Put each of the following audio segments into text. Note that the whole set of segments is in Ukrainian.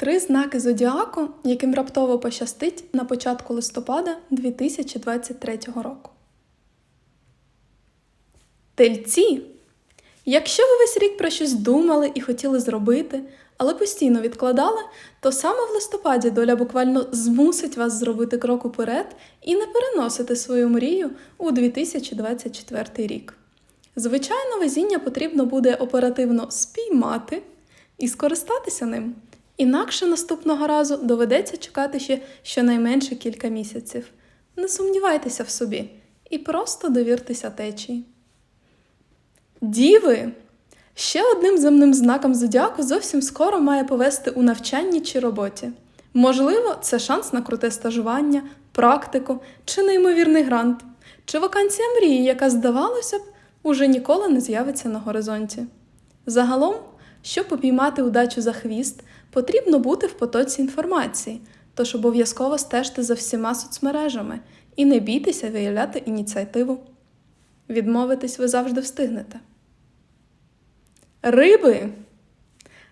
Три знаки зодіаку, яким раптово пощастить на початку листопада 2023 року. Тельці. Якщо ви весь рік про щось думали і хотіли зробити, але постійно відкладали, то саме в листопаді доля буквально змусить вас зробити крок уперед і не переносити свою мрію у 2024 рік. Звичайно, везіння потрібно буде оперативно спіймати і скористатися ним. Інакше наступного разу доведеться чекати ще щонайменше кілька місяців. Не сумнівайтеся в собі і просто довіртеся течії. Діви! Ще одним земним знаком зодіаку зовсім скоро має повести у навчанні чи роботі. Можливо, це шанс на круте стажування, практику чи неймовірний грант, чи вакансія мрії, яка, здавалося б, уже ніколи не з'явиться на горизонті. Загалом, щоб попіймати удачу за хвіст, потрібно бути в потоці інформації, тож обов'язково стежте за всіма соцмережами і не бійтеся виявляти ініціативу. Відмовитись ви завжди встигнете. Риби.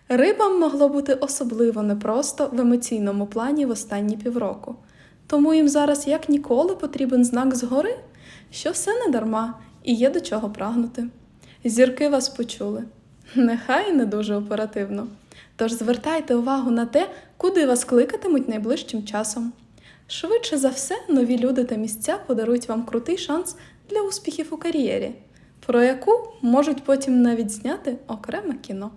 Рибам могло бути особливо непросто в емоційному плані в останні півроку. Тому їм зараз як ніколи потрібен знак згори, що все не дарма і є до чого прагнути. Зірки вас почули. Нехай не дуже оперативно. Тож звертайте увагу на те, куди вас кликатимуть найближчим часом. Швидше за все, нові люди та місця подарують вам крутий шанс для успіхів у кар'єрі, про яку можуть потім навіть зняти окреме кіно.